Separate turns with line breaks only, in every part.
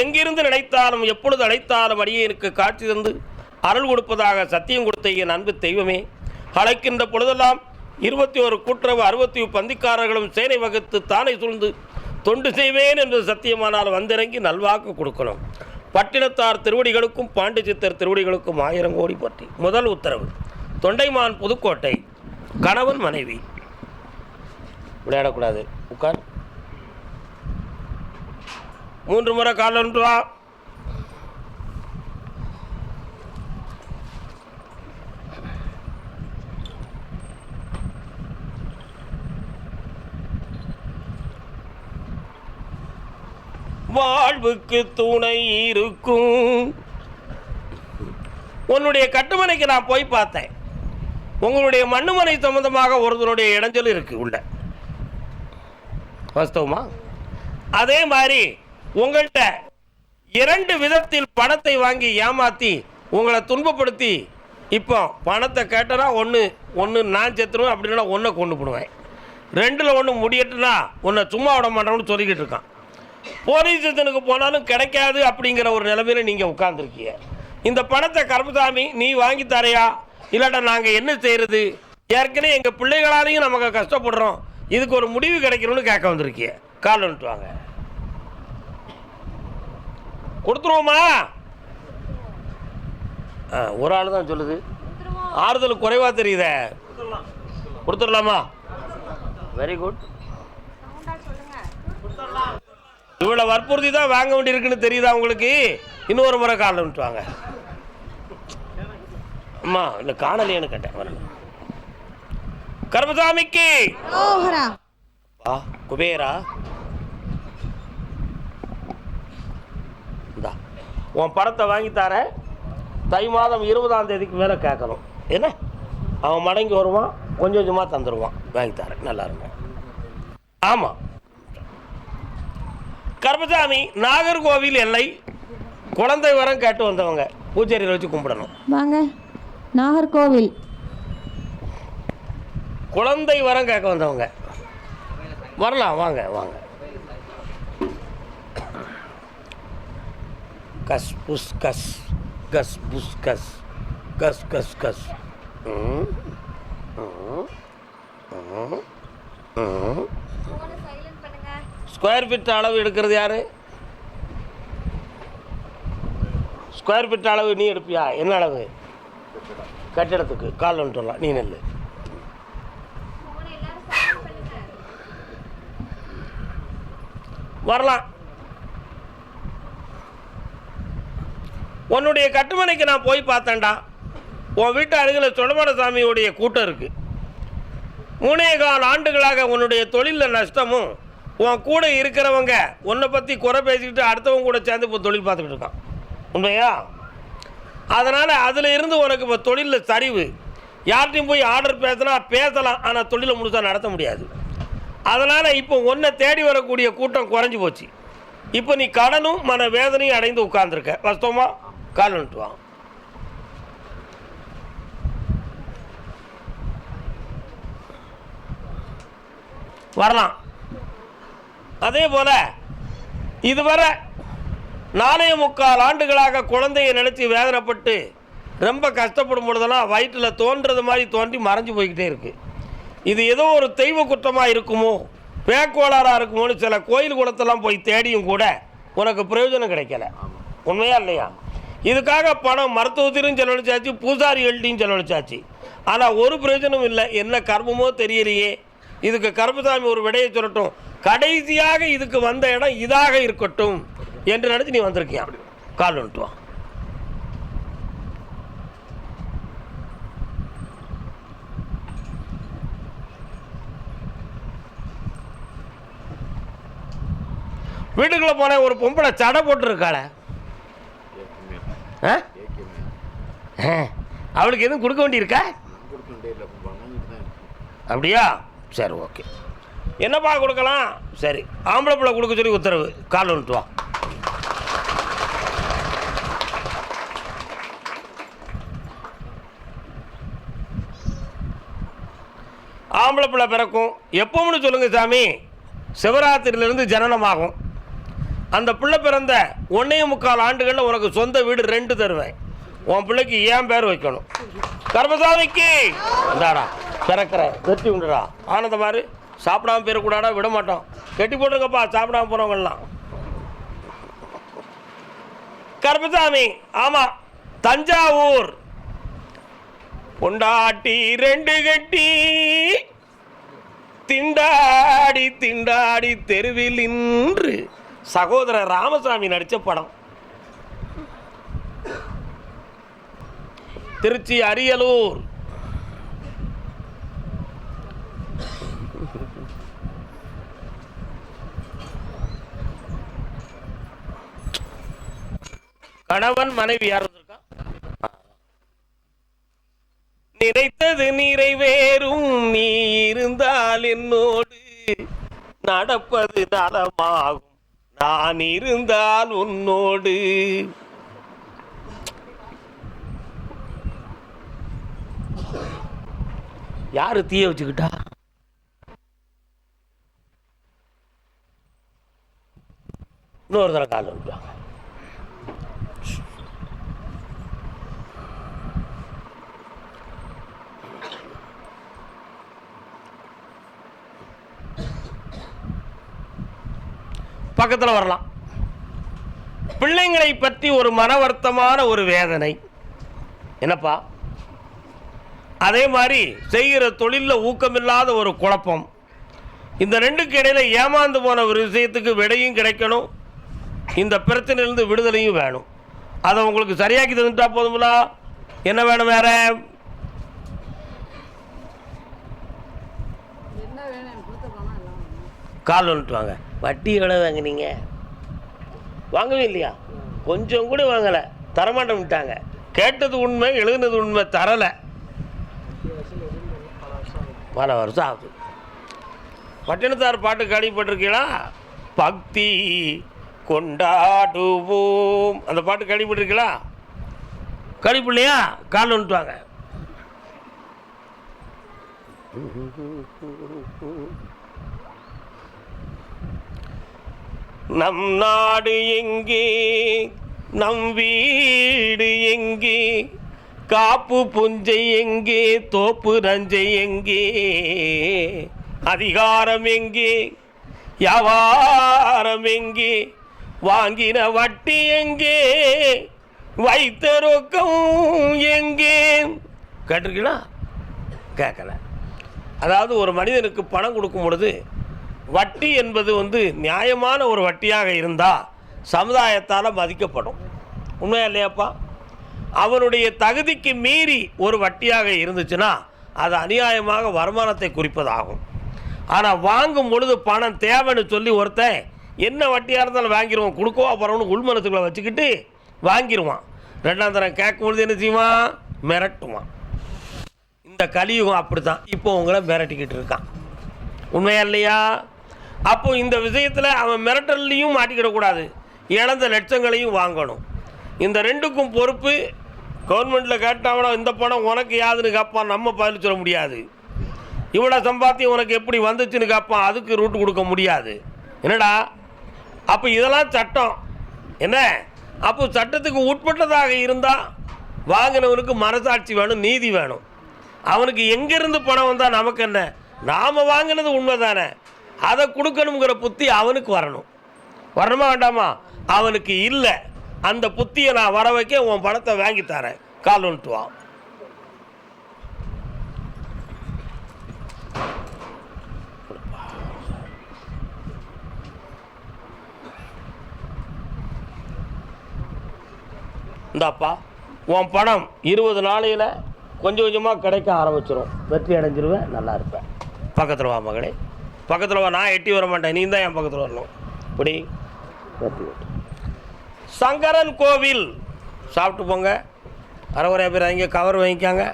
எங்கிருந்து நினைத்தாலும் எப்பொழுது அழைத்தாலும் அடியேனுக்கு காட்சி தந்து அருள் கொடுப்பதாக சத்தியம் கொடுத்த என் அன்பு தெய்வமே அழைக்கின்ற பொழுதெல்லாம் இருபத்தி ஒரு கூட்டுறவு அறுபத்தி பந்திக்காரர்களும் சேனை வகுத்து தானே சூழ்ந்து தொண்டு செய்வேன் என்று சத்தியமானால் வந்திறங்கி நல்வாக்கு கொடுக்கணும் பட்டினத்தார் திருவடிகளுக்கும் பாண்டி சித்தர் திருவடிகளுக்கும் ஆயிரம் கோடி பற்றி. முதல் உத்தரவு தொண்டைமான் புதுக்கோட்டை கணவன் மனைவி. விளையாடக்கூடாது. உட்கார். மூன்று முறை காலன்று வா. வாழ்வுக்கு துணை இருக்கும். உன்னுடைய கட்டுமனைக்கு நான் போய் பார்த்தேன். உங்களுடைய மண்ணுமனை சம்பந்தமாக ஒருத்தருடைய இடைஞ்சல் இருக்கு உள்ள. வாஸ்தவமா? அதே மாதிரி உங்கள்கிட்ட இரண்டு விதத்தில் பணத்தை வாங்கி ஏமாத்தி உங்களை துன்பப்படுத்தி இப்போ பணத்தை கேட்டனா ஒன்று ஒன்று நான் செத்துருவேன் அப்படின்னா ஒன்றை கொண்டு போடுவேன். ரெண்டில் ஒன்று முடியட்டுனா உன்னை சும்மா விட மாட்டோம்னு சொல்லிக்கிட்டு இருக்கான். போலீஸ் ஸ்டேஷனுக்கு போனாலும் கிடைக்காது அப்படிங்கிற ஒரு நிலைமையில நீங்கள் உட்காந்துருக்கீங்க இந்த பணத்தை கருமசாமி நீ வாங்கி தரையா? இல்லாட்டா நாங்கள் என்ன செய்கிறது ஏற்கனவே எங்கள் பிள்ளைகளாலையும் நமக்கு கஷ்டப்படுறோம். இதுக்கு ஒரு முடிவு கிடைக்கணும்னு கேட்க வந்திருக்கீங்க. கால் வந்துட்டு வாங்க. கொடுத்துருவோமா? ஒரு ஆள் தான் சொல்லுது. ஆறுதல் குறைவாக தெரியுதே. கொடுத்துடலாமா? வெரி குட் இவ்வளோ வற்புறுத்தி தான் வாங்க வேண்டியிருக்குன்னு தெரியுதா உங்களுக்கு? இன்னொரு முறை காலில் விட்டு வாங்க. அம்மா இல்லை காணலையேன்னு கேட்டேன் வரணும் கர்மசாமிக்கு. குபேரா இந்தா உன் படத்தை வாங்கி தரேன். தை மாதம் இருபதாம் தேதிக்கு மேலே கேட்கணும். என்ன? அவன் மடங்கி வருவான் கொஞ்சம் கொஞ்சமாக தந்துடுவான் வாங்கி தரேன் நல்லா இருங்க. ஆமாம் கர்மசாமி நாகர்கோவில் எல்லை குழந்தை வரம் கேட்டு வந்தவங்க பூஜையில் வச்சு கும்பிடணும்.
வாங்க. நாகர்கோவில்.
குழந்தை வரம் கேட்க வந்தவங்க. வரலாம் வாங்க வாங்க. கஸ் புஸ் கஸ் கஸ் புஸ் கஸ் கஸ் கஸ் கஸ் ஸ்கொயர் ஃபீட் அளவு எடுக்கிறது யாரு? ஸ்கொயர் ஃபீட் அளவு நீ எடுப்பியா? என்ன அளவு? கட்டிடத்துக்கு. கால் வந்துடலாம் நீ நெல்லு. வரலாம். உன்னுடைய கட்டுமனைக்கு நான் போய் பார்த்தேன்டா. உன் வீட்டு அருகில் சுடமட சாமியுடைய கூட்டம் இருக்குது மூணே கால் ஆண்டுகளாக உன்னுடைய தொழிலில் நஷ்டமும் உன் கூட இருக்கிறவங்க உன்னை பற்றி குறை பேசிக்கிட்டு அடுத்தவங்க கூட சேர்ந்து இப்போ தொழில் பார்த்துக்கிட்டு இருக்கான். உண்மையா? அதனால் அதில் இருந்து உனக்கு இப்போ தொழிலில் சரிவு. யார்கிட்டையும் போய் ஆர்டர் பேசினா பேசலாம் ஆனால் தொழிலை முழுசாக நடத்த முடியாது. அதனால் இப்போ ஒன்றை தேடி வரக்கூடிய கூட்டம் குறைஞ்சி போச்சு. இப்போ நீ கடனும் மன வேதனையும் அடைந்து உட்கார்ந்துருக்க. வாஸ்தவமா? கால் வந்துட்டு வா. வரலாம். அதே போல் இதுவரை நானே முக்கால் ஆண்டுகளாக குழந்தையை நினச்சி வேதனைப்பட்டு ரொம்ப கஷ்டப்படும் பொழுதெல்லாம் வயிற்றில் தோன்றது மாதிரி தோன்றி மறைஞ்சு போய்கிட்டே இருக்குது இது ஏதோ ஒரு தெய்வ குற்றமாக இருக்குமோ பேக்கோளாறாக இருக்குமோன்னு சில கோயில் குளத்தெல்லாம் போய் தேடியும் கூட உனக்கு பிரயோஜனம் கிடைக்கல. உண்மையா இல்லையா? இதுக்காக பணம் மருத்துவத்திலும் செலவழிச்சாச்சு பூசாரிகள்ட்டையும் செலவழிச்சாச்சு. ஆனால் ஒரு பிரயோஜனம் இல்லை. என்ன கர்மமோ தெரியலையே. இதுக்கு கருப்பசாமி ஒரு விடையை சொல்லட்டும். கடைசியாக இதுக்கு வந்த இடம் இதாக இருக்கட்டும் என்று நினச்சி நீ வந்திருக்கியா? கால் வந்துட்டுவான் வீட்டுக்குள்ளே போனேன் ஒரு பொம்பளை சடை போட்டுருக்காளே. ஆ? ஆ, அவளுக்கு எதுவும் கொடுக்க வேண்டியிருக்கா? அப்படியா? சரி ஓகே. என்னப்பா கொடுக்கலாம்? சரி ஆம்பளை பிள்ளை கொடுக்க சொல்லி உத்தரவு. கால் வந்துட்டு வா. ஆம்பளை பிள்ளை பிறக்கும். எப்போம்னு சொல்லுங்க சாமி. சிவராத்திரியிலேருந்து ஜனனமாகும். அந்த பிள்ளை பிறந்த ஒன்னே முக்கால் ஆண்டுகளில் உனக்கு சொந்த வீடு ரெண்டு தருவேன். உன் பிள்ளைக்கு ஏன் பேர் வைக்கணும்? கர்மசாமிக்கு இந்தாடா பிறக்கிற வெட்டி உண்டுடா. ஆனந்தமாரு சாப்பிடாம போயிடக்கூடாடா விட மாட்டோம் கெட்டி போட்டுருங்கப்பா சாப்பிடாம போகிறவங்கலாம் கருப்பசாமி ஆமா தஞ்சாவூர். பொண்டாட்டி ரெண்டு கட்டி. திண்டாடி திண்டாடி தெருவில் நின்று சகோதரர் ராமசாமி நடிச்ச படம். திருச்சி அரியலூர். கணவன் மனைவி யார் வந்திருக்கா? நினைத்தது நிறைவேறும் நீ இருந்தால் என்னோடு நடப்பது நலமாகும். நான் இருந்தால் உன்னோடு. யாரு தீய வச்சுக்கிட்டா? இன்னொரு தர கால் வந்துட்டாங்க பக்கத்தில் வரலாம். பிள்ளைங்களை பற்றி ஒரு மன வருத்தமான ஒரு வேதனை. என்னப்பா? அதே மாதிரி செய்கிற தொழிலில் ஊக்கமில்லாத ஒரு குழப்பம். இந்த ரெண்டுக்கு இடையில ஏமாந்து போன ஒரு விஷயத்துக்கு விடையும் கிடைக்கணும். இந்த பிரச்சனையிலிருந்து விடுதலையும் வேணும். அதை உங்களுக்கு சரியாக்கி தந்துட்டா போதுங்களா என்ன வேணும் வேற? கால் வந்துட்டு வாங்க. வட்டி எவ்வளோ வாங்குனீங்க? வாங்கவே இல்லையா? கொஞ்சம் கூட வாங்கலை. தரமாட்டம் விட்டாங்க. கேட்டது உண்மை எழுதுனது உண்மை தரலை. பல வருஷம் ஆகுது. பட்டினத்தார் பாட்டு கேள்விப்பட்டிருக்கீங்களா? பக்தி கொண்டாடுவோம். அந்த பாட்டு கேள்விப்பட்டிருக்கீங்களா? கேள்விப்படலையா? கால் வந்துட்டு நம் நாடு எங்கே? நம் வீடு எங்கே? காப்பு புஞ்சை எங்கே? தோப்பு ரஞ்சை எங்கே? அதிகாரம் எங்கே? வியாபாரம் எங்கே? வாங்கின வட்டி எங்கே? வைத்த ரொக்கம் எங்கே? கேட்டிருக்கீங்களா? கேட்கல. அதாவது ஒரு மனிதனுக்கு பணம் கொடுக்கும் பொழுது வட்டி என்பது வந்து நியாயமான ஒரு வட்டியாக இருந்தால் சமுதாயத்தால் மதிக்கப்படும். உண்மையா இல்லையாப்பா? அவனுடைய தகுதிக்கு மீறி ஒரு வட்டியாக இருந்துச்சுன்னா அது அநியாயமாக வருமானத்தை குறிப்பதாகும். ஆனால் வாங்கும் பொழுது பணம் தேவைன்னு சொல்லி ஒருத்தன் என்ன வட்டியாக இருந்தாலும் வாங்கிடுவான் கொடுக்கவா போகிறவனு உள்மனத்துக்குள்ள வச்சுக்கிட்டு வாங்கிடுவான் ரெண்டாம் தரம் கேட்கும் பொழுது என்ன செய்வான்? மிரட்டுவான். இந்த கலியுகம் அப்படி தான் இப்போ உங்களை மிரட்டிக்கிட்டு இருக்கான். உண்மையா இல்லையா? அப்போ இந்த விஷயத்தில் அவன் மிரட்டல்லையும் மாட்டிக்கிடக்கூடாது. இழந்த லட்சங்களையும் வாங்கணும். இந்த ரெண்டுக்கும் பொறுப்பு கவர்மெண்ட்டில் கேட்டாங்கன்னா இந்த பணம் உனக்கு யாதுன்னு கேட்பான் நம்ம பதில் சொல்ல முடியாது. இவ்வளோ சம்பாத்தியம் உனக்கு எப்படி வந்துச்சுன்னு கேட்பான் அதுக்கு ரூட்டு கொடுக்க முடியாது. என்னடா? அப்போ இதெல்லாம் சட்டம். என்ன? அப்போ சட்டத்துக்கு உட்பட்டதாக இருந்தால் வாங்கினவனுக்கு மனசாட்சி வேணும் நீதி வேணும். அவனுக்கு எங்கேருந்து பணம் வந்தால் நமக்கு என்ன? நாம் வாங்கினது உண்மை தானே அதை கொடுக்கணுங்கிற புத்தி அவனுக்கு வரணும். வரணுமா வேண்டாமா? அவனுக்கு இல்லை. அந்த புத்தியை நான் வர வைக்க உன் பணத்தை வாங்கி தரேன். கால் இந்தாப்பா உன் பணம் இருபது நாளையில் கொஞ்சம் கொஞ்சமாக கிடைக்க ஆரம்பிச்சிடும் வெற்றி அடைஞ்சிருவேன் நல்லா இருப்பேன். பக்கத்தில் வா மகளே. பக்கத்தில் வா நான் எட்டி வர மாட்டேன் நீ தான் என் பக்கத்தில் வரணும். இப்படி சங்கரன் கோவில். சாப்பிட்டு போங்க. அரைகுறையா பேர் அங்கே கவர் வாங்கிக்காங்க.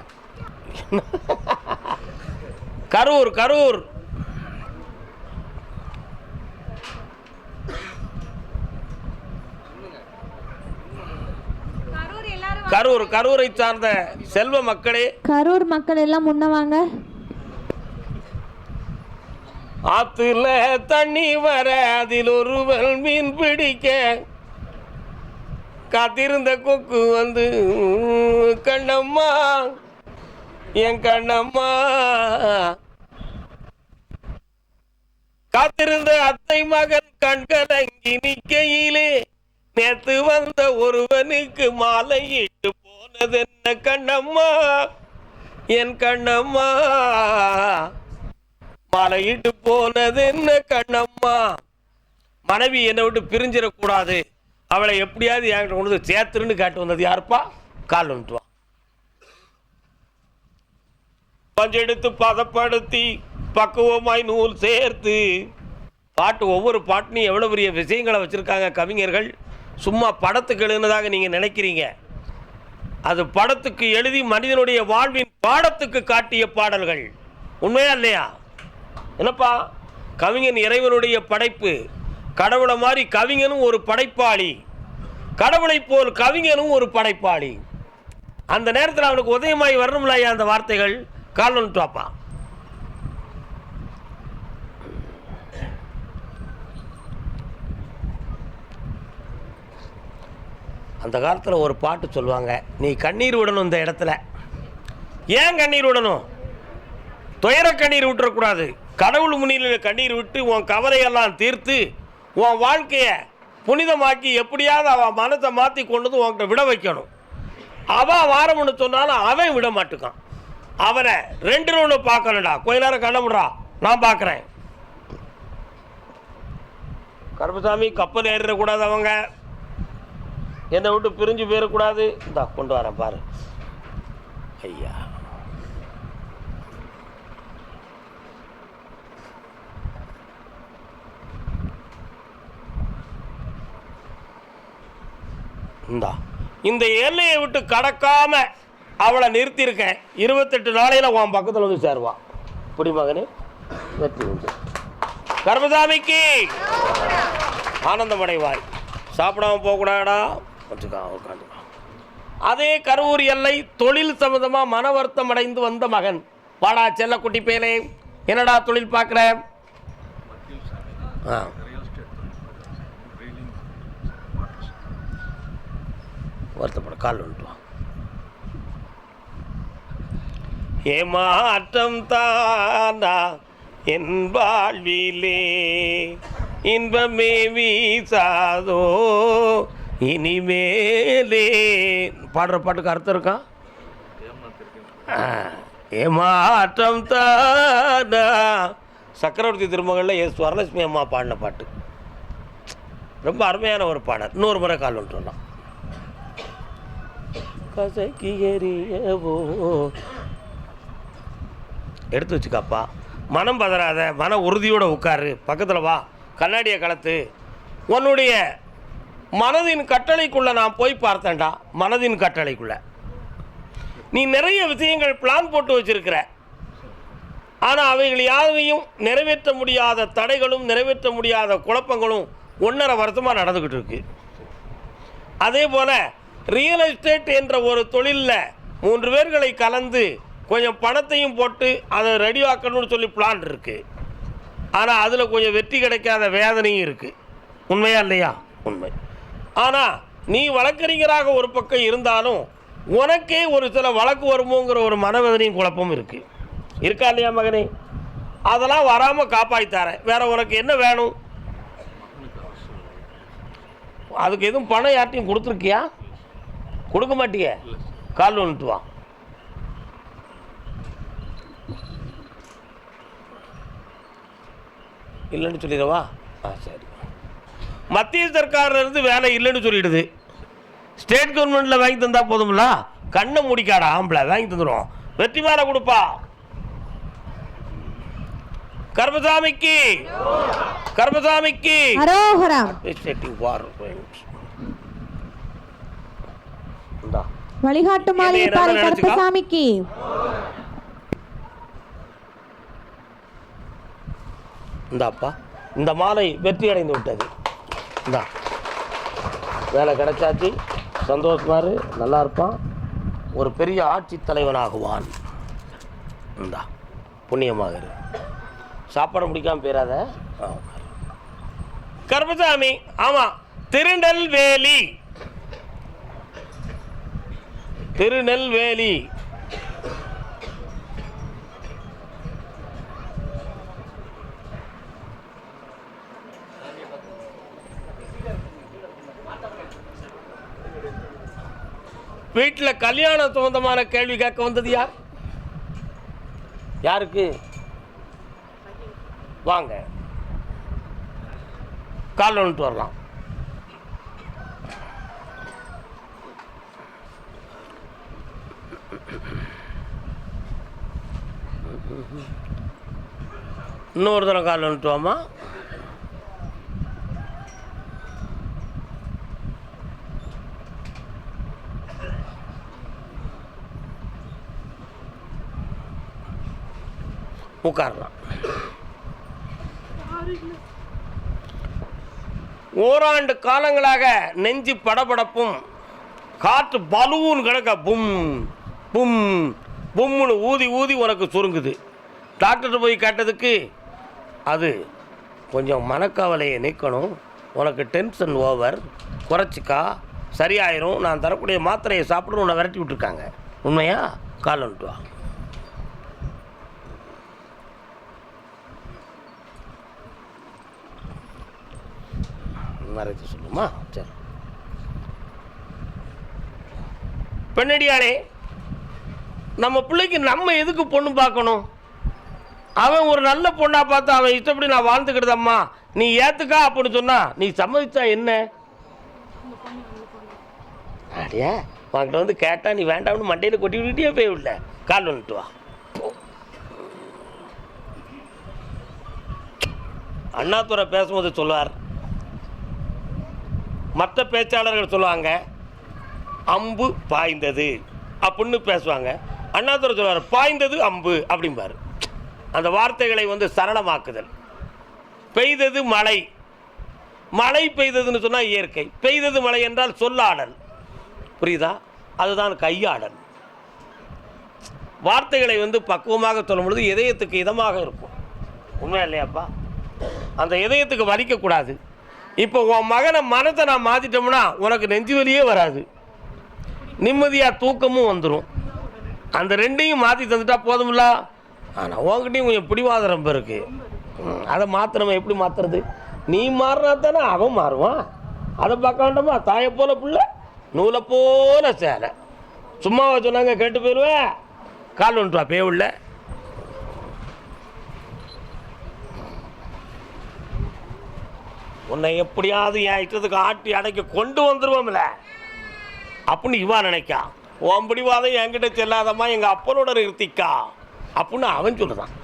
கரூர் கரூர். கரூர் கரூரை சார்ந்த செல்வ மக்களே.
கரூர் மக்கள் எல்லாம் முன்ன வாங்க.
ஆத்துல தண்ணி வர அதில் ஒருவன் மீன் பிடிக்க. காத்திருந்த கொக்கு வந்து கண்ணம்மா என் கண்ணம்மா. காத்திருந்த அத்தை மகன் கண்கலங்கி நிக்கையிலே நேத்து வந்த ஒருவனுக்கு மாலையிட்டு போனது என்ன கண்ணம்மா? என் கண்ணம்மா. மாலையிட்டு போனது என்ன கண்ணம்மா? மனைவி என்னை விட்டு பிரிஞ்சிடக்கூடாது. அவளை எப்படியாவது என்கிட்ட கொண்டு சேர்த்துருன்னு கேட்டு வந்தது யாருப்பா? கால் வந்துட்டுவா பஞ்செடுத்து பதப்படுத்தி பக்குவமாய் நூல் சேர்த்து. பாட்டு ஒவ்வொரு பாட்டுலையும் எவ்வளோ பெரிய விஷயங்களை வச்சுருக்காங்க கவிஞர்கள். சும்மா படத்துக்கு எழுதுனதாக நீங்கள் நினைக்கிறீங்க. அது படத்துக்கு எழுதி மனிதனுடைய வாழ்வின் பாடத்துக்கு காட்டிய பாடல்கள். உண்மையா இல்லையா? என்னப்பா? கவிஞன் இறைவனுடைய படைப்பு. கடவுளை மாதிரி கவிஞனும் ஒரு படைப்பாளி. கடவுளைப் போல் கவிஞனும் ஒரு படைப்பாளி. அந்த நேரத்தில் அவனுக்கு உதயமாய் வரணும்ல ஐயா அந்த வார்த்தைகள்? காலன் டாப்பா அந்த காலத்தில் ஒரு பாட்டு சொல்லுவாங்க நீ கண்ணீர் விடணும் இந்த இடத்துல. ஏன் கண்ணீர் விடணும்? துயர கண்ணீர் விட்டுறக்கூடாது கடவுள் முன்னிலையில் கண்ணீர் விட்டு உன் கவலையெல்லாம் தீர்த்து உன் வாழ்க்கையை புனிதமாக்கி எப்படியாவது அவன் மனத்தை மாற்றி கொண்டு வந்து உன்கிட்ட விட வைக்கணும். அவன் வாரம்னு சொன்னாலும் அவன் விட மாட்டுக்கான். அவனை ரெண்டு ஒன்று பார்க்கணும்டா. கொஞ்ச நேரம் கண்ண நான் பார்க்குறேன். கருப்பசாமி கப்பல் ஏறிடக்கூடாது அவங்க. என்னை விட்டு பிரிஞ்சு போயிடக்கூடாது. இந்தா கொண்டு வரேன் பாரு. ஐயா. இந்தா. இந்த எல்லையை விட்டு கடக்காம அவளை நிறுத்தியிருக்கேன். இருபத்தெட்டு நாளையில் உன் பக்கத்தில் வந்து சேருவான் இப்படி மகனே வெற்றி உண்டு. கர்மசாமிக்கு ஆனந்தமடைவாய். சாப்பிடாம போகக்கூடாடா? வச்சுக்கான் உட்காந்துக்கான் அதே கரூர் எல்லை தொழில் சம்மந்தமாக மன வருத்தம் அடைந்து வந்த மகன். வாடா செல்ல குட்டி பேலே. என்னடா தொழில் பார்க்குற? ஆ. வருத்தப்பட கால் வந்துட்டுவான் ஏமாற்றம் தானா என் வாழ்விலே? இன்பமே வீசாதோ? இனிமேலே? பாடுற பாட்டுக்கு அர்த்தம் இருக்கான் ஏமாற்றம் தானா? சக்கரவர்த்தி திருமகளில் எஸ் வரலட்சுமி அம்மா பாடின பாட்டு. ரொம்ப அருமையான ஒரு பாடல். இன்னொரு முறை கால் ஒன்று வரலாம் கசக்கி எறியவோ எடுத்து வச்சுக்காப்பா. மனம் பதறாத மன உறுதியோடு உட்காரு. பக்கத்தில் வா. கண்ணாடியை கலத்து. உன்னுடைய மனதின் கட்டளைக்குள்ளே நான் போய் பார்த்தேன்டா. மனதின் கட்டளைக்குள்ள. நீ நிறைய விஷயங்கள் பிளான் போட்டு வச்சிருக்கிற. ஆனால் அவைகள் யாவையும் நிறைவேற்ற முடியாத தடைகளும் நிறைவேற்ற முடியாத குழப்பங்களும் ஒன்றரை வருஷமாக நடந்துக்கிட்டு இருக்கு. அதே போல் ரியல் எஸ்டேட் என்ற ஒரு தொழிலில் மூன்று பேர்களை கலந்து கொஞ்சம் பணத்தையும் போட்டு அதை ரெடி ஆக்கணும்னு சொல்லி பிளான் இருக்குது ஆனால் அதில் கொஞ்சம் வெற்றி கிடைக்காத வேதனையும் இருக்குது உண்மையா இல்லையா? உண்மை. ஆனால் நீ வழக்கறிஞராக ஒரு பக்கம் இருந்தாலும் உனக்கே ஒரு சில வழக்கு வருமோங்கிற ஒரு மனவேதனையும் குழப்பமும் இருக்குது இருக்கா இல்லையா மகனே? அதெல்லாம் வராமல் காப்பாற்றித்தாரேன் வேற உனக்கு என்ன வேணும்? அதுக்கு எதுவும் பணம் யார்ட்டையும் கொடுத்துருக்கியா? கொடுக்க மாட்டியே? கால் வா இல்லைன்னு சொல்லிடவா? ஆ சரி. மத்திய சர்க்கார்ல இருந்து வேலை இல்லைன்னு சொல்லிடுது. ஸ்டேட் கவர்மெண்ட்டில் வாங்கி தந்தா போதும்ல? கண்ணை முடிக்காடா ஆம்பளை வாங்கி தந்துடும் வெற்றி மேலே கொடுப்பா. கர்மசாமிக்கு கர்மசாமிக்கு. என்ன நினைச்சுக்கோ?
கருப்பசாமிக்கு.
இந்தாப்பா இந்த மாலை வெற்றி அடைந்து விட்டது. இந்தா. வேலை கிடைச்சாச்சு. சந்தோஷமா இரு நல்லா இருப்பான். ஒரு பெரிய ஆட்சி தலைவனாகுவான். இந்தா புண்ணியமாக இரு. சாப்பாடு முடிக்காம போயிடாத. கருப்பசாமி ஆமாம் திருநெல்வேலி. திருநெல்வேலி. வீட்டில் கல்யாணம் சம்பந்தமான கேள்வி கேட்க வந்தது யார்? யாருக்கு? வாங்க. கால் வந்துட்டு வரலாம். இன்னொரு தடவை கால் வந்துட்டு உட்காரலாம். ஓராண்டு காலங்களாக நெஞ்சு படபடப்பும் காற்று பலூன் கிடக்க பும் பும் பும்னு ஊதி ஊதி உனக்கு சுருங்குது. டாக்டர்கிட்ட போய் கேட்டதுக்கு அது கொஞ்சம் மனக்கவலையை நீக்கணும். உனக்கு டென்ஷன் ஓவர் குறைச்சிக்கா. சரியாயிரும். நான் தரக்கூடிய மாத்திரையை சாப்பிடணும். உன்னை விரட்டி விட்டுருக்காங்க. உண்மையா? கால் வந்துட்டு வா. மறைச்சு சொல்லுமா சரி. பெண்ணடியாளே நம்ம பிள்ளைக்கு நம்ம எதுக்கு பொண்ணு பார்க்கணும்? அவன் ஒரு நல்ல பொண்ணா பார்த்து அவன் இஷ்டப்படி நான் வாழ்ந்துக்கிட்டதம்மா நீ ஏத்துக்கா அப்படின்னு சொன்னா நீ சம்மதிச்சா என்ன? அடியா உன்கிட்ட வந்து கேட்டா நீ வேண்டாம்னு மண்டையில் கொட்டி விட்டுட்டே போய் விடல கால் வந்துட்டு வா. அண்ணாத்துறை அண்ணாதுரை பேசும்போது சொல்லுவார். மற்ற பேச்சாளர்கள் சொல்லுவாங்க அம்பு பாய்ந்தது அப்படின்னு பேசுவாங்க. அண்ணாதுரை சொல்லுவார் பாய்ந்தது அம்பு அப்படிம்பாரு. அந்த வார்த்தைகளை வந்து சரளமாக்குதல். பெய்தது மழை. மழை பெய்ததுன்னு சொன்னால் இயற்கை. பெய்தது மழை என்றால் சொல்லாடல். புரியுதா? அதுதான் கையாடல். வார்த்தைகளை வந்து பக்குவமாக சொல்லும் பொழுது இதயத்துக்கு இதமாக இருக்கும். உண்மை இல்லையாப்பா? அந்த இதயத்துக்கு வலிக்கக்கூடாது. இப்போ உன் மகனை மனத்தை நான் மாற்றிட்டோம்னா உனக்கு நெஞ்சு வலியே வராது. நிம்மதியாக தூக்கமும் வந்துடும் அந்த ரெண்டையும் மாற்றி தந்துட்டா போதும்ல ஆனால் உங்ககிட்டையும் கொஞ்சம் பிடிவாத ரொம்ப இருக்கு அதை மாத்திரமா எப்படி மாற்றுறது நீ மாறினா தானே அவன் மாறுவான். அதை பார்க்க வேண்டாமா? தாயை போல புள்ள நூலை போல சேலை. சும்மாவை சொன்னாங்க கேட்டு போயிடுவேன் கால் ஒன்றுவா பேவுள்ள உன்னை எப்படியாவது என் இஷ்டத்துக்கு ஆட்டி அடைக்க கொண்டு வந்துடுவோம்ல அப்படின்னு இவா நினைக்கா. உன் பிடிவாதம் என்கிட்ட செல்லாதம்மா எங்கள் அப்பனோட நிறுத்திக்கா. அப்படின்னு அவன் சொல்லுதான்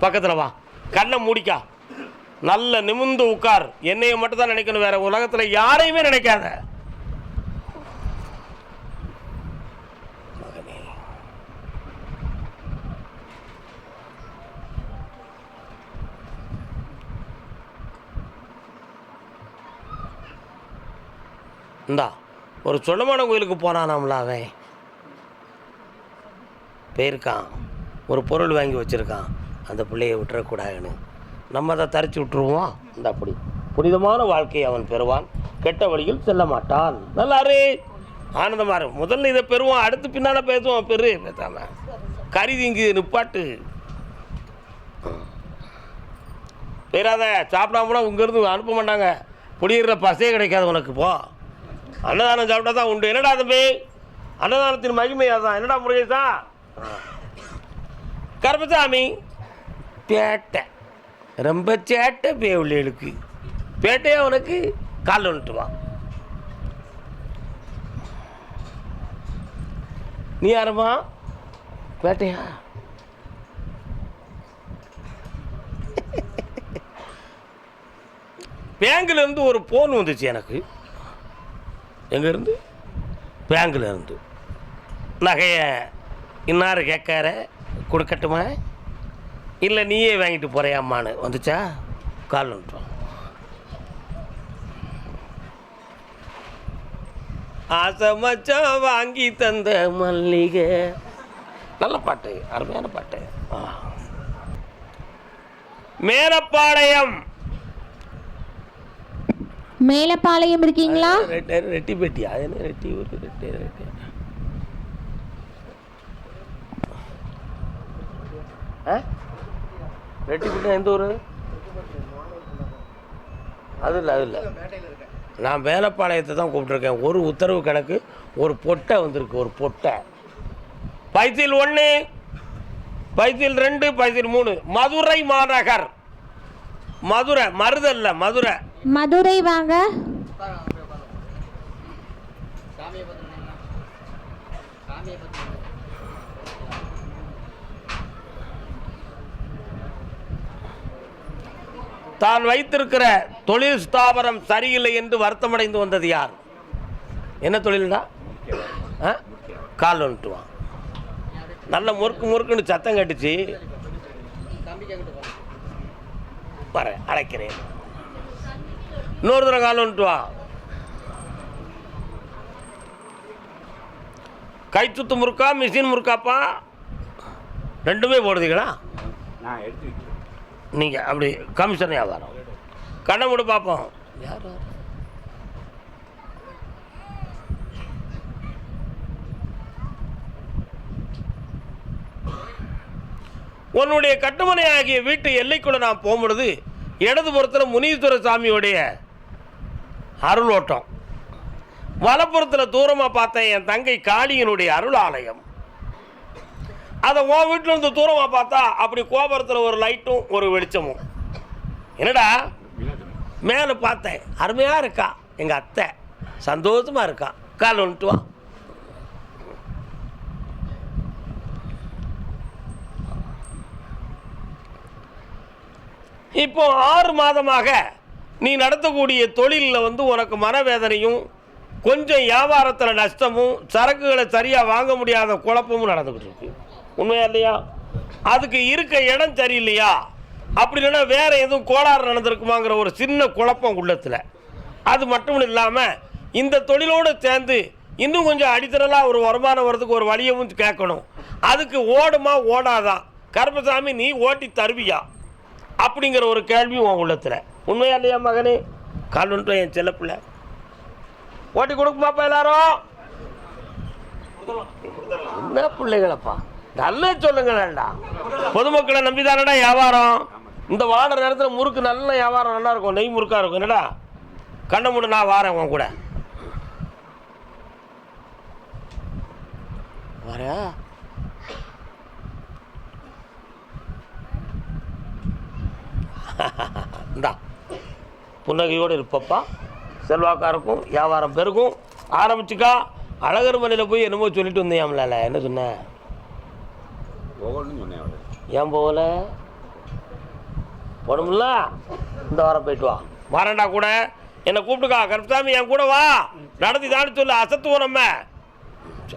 பக்கத்தில் வா. கண்ணை மூடிக்கா. நல்ல நிமிந்து உட்கார். என்னைய மட்டும் தான் நினைக்கணும் வேற உலகத்தில் யாரையுமே நினைக்காத. இந்தா ஒரு சொல்லமான கோயிலுக்கு போனானாம்ல அவன். போயிருக்கான். ஒரு பொருள் வாங்கி வச்சுருக்கான். அந்த பிள்ளையை விட்டுறக்கூடாதுன்னு. நம்ம அதை தரிச்சு விட்டுருவோம். இந்த அப்படி. புனிதமான வாழ்க்கையை அவன் பெறுவான். கெட்ட வழியில் செல்ல மாட்டான். நல்லாரு. ஆனந்தமாக இருக்கும் முதல்ல இதை பெறுவான் அடுத்து பின்னால் பேசுவோம். பெரு. பேசாம. கருதி இங்கு நிப்பாட்டு. பெறாத சாப்பிடாமலாம் இங்கேருந்து அனுப்ப மாட்டாங்க. குடியிருற பசே கிடைக்காது உனக்கு போ. அன்னதானம் சாப்பிட்டா தான் உண்டு. என்னடா தம்பி? அன்னதானத்தின் மகிமையாக தான் என்னடா முருகேசா? கருப்பசாமி. பேட்டை. ரொம்ப சேட்டை பேவுள்ளைகளுக்கு பேட்டையா உனக்கு? கால் வந்துட்டு நீ யாரம்மா பேட்டையா? பேங்க்லேருந்து ஒரு ஃபோன் வந்துச்சு எனக்கு. எங்கேருந்து? பேங்க்லேருந்து. நகையை இன்னார் கேட்கார? கொடுக்கட்டுமா? இல்லை நீயே வாங்கிட்டு போறியாம்மான்னு. வந்துச்சா? கால் வந்துட்டோம் ஆசை மச்சான் வாங்கி தந்த மல்லிகை. நல்ல பாட்டு அருமையான பாட்டு. மேலப்பாளையம்.
மேலப்பாளையம் இருக்கீங்களா?
ரெட்டி ரெட்டிப்பேட்டியா அது ரெட்டி ஊர்? ரெட்டி ரெட்டி. ஆ? ரெட்டிப்பேட்டா எந்த ஊர்? அது இல்லை அது இல்லை. நான் மேலப்பாளையத்தை தான் கூப்பிட்ருக்கேன் ஒரு உத்தரவு கணக்கு ஒரு பொட்டை வந்திருக்கு ஒரு பொட்டை. பைத்தில் ஒன்று பைத்தில் ரெண்டு பைத்தில் மூணு. மதுரை மாநகர். மதுரை மருதல்ல மதுரை.
மதுரை வாங்க.
தான் வைத்திருக்கிற தொழில் ஸ்தாபனம் சரியில்லை என்று வருத்தமடைந்து வந்தது யார்? என்ன தொழில்டா ஆ? கால் வந்துட்டு வா நல்ல முறுக்கு முறுக்குன்னு சத்தம் கட்டுச்சு. வரேன் அழைக்கிறேன். இன்னொரு தடவை கால் வந்துட்டு வா கை சுத்து முறுக்கா மிஷின் முறுக்காப்பா? ரெண்டுமே போடுதீங்களா?
நான் எடுத்து
நீங்கள் அப்படி கமிஷன் வியாபாரம். கண்ணை மூடு பார்ப்போம் யார் யார்? உன்னுடைய கட்டுமனை ஆகிய வீட்டு எல்லைக்குள்ள நான் போகும்பொழுது இடதுபுறத்தில் முனீஸ்வர சாமியோடைய அருளோட்டம். வலப்புறத்தில் தூரமாக பார்த்தேன் என் தங்கை காளியினுடைய அருள் ஆலயம் அதை உன் வீட்டில் இருந்து தூரமாக பார்த்தா அப்படி கோபுரத்தில் ஒரு லைட்டும் ஒரு வெளிச்சமும். என்னடா? மேலே பார்த்தேன். அருமையாக இருக்கா? எங்கள் அத்தை. சந்தோஷமாக இருக்கா? கால் வந்துட்டு வா. இப்போ ஆறு மாதமாக நீ நடத்தக்கூடிய தொழிலில் வந்து உனக்கு மனவேதனையும் கொஞ்சம் வியாபாரத்தில் நஷ்டமும் சரக்குகளை சரியாக வாங்க முடியாத குழப்பமும் நடந்துக்கிட்டு இருக்கு. உண்மையா இல்லையா? அதுக்கு இருக்க இடம் சரியில்லையா? அப்படி இல்லைன்னா வேற எதுவும் கோளாறு நடந்திருக்குமாங்கிற ஒரு சின்ன குழப்பம் உள்ளத்தில். அது மட்டும் இல்லாமல் இந்த தொழிலோடு சேர்ந்து இன்னும் கொஞ்சம் அடித்தரலாக ஒரு வருமானம் வர்றதுக்கு ஒரு வழியவும் கேட்கணும். அதுக்கு ஓடுமா ஓடாதான் கருப்பசாமி நீ ஓட்டி தருவியா? அப்படிங்கிற ஒரு கேள்வி உன் உள்ளத்தில். உண்மையா இல்லையா மகனே? கால் என் செல்லப்பிள்ளை ஓட்டி கொடுக்குமாப்பா எல்லாரும்? என்ன பிள்ளைகளப்பா? நல்லா சொல்லுங்களேன்டா. பொதுமக்களை நம்பி தானடா வியாபாரம்? இந்த வாடுற நேரத்தில் முறுக்கு நல்ல வியாபாரம் நல்லா இருக்கும் நெய் முறுக்கா இருக்கும். என்னடா? கண்ணை மூடு நான் வாரேன் உன் கூட. வர இந்தா. புன்னகையோடு இருப்பப்பா. செல்வாக்காக இருக்கும் வியாபாரம் பெருக்கும் ஆரம்பிச்சுக்கா. அழகர் மலையில் போய் என்னமோ சொல்லிட்டு வந்தியாம்ல என்ன சொன்ன?
போகணும்னு சொன்னேன் அவரு.
ஏன் போகல? போகணும்ல? இந்த வாரம் போயிட்டு வா. வரேன்டா கூட. என்னை கூப்பிட்டுக்கா கருப்சாமி என் கூட வா. நடத்தி தானே சொல்லு அசத்துவோம் நம்ம.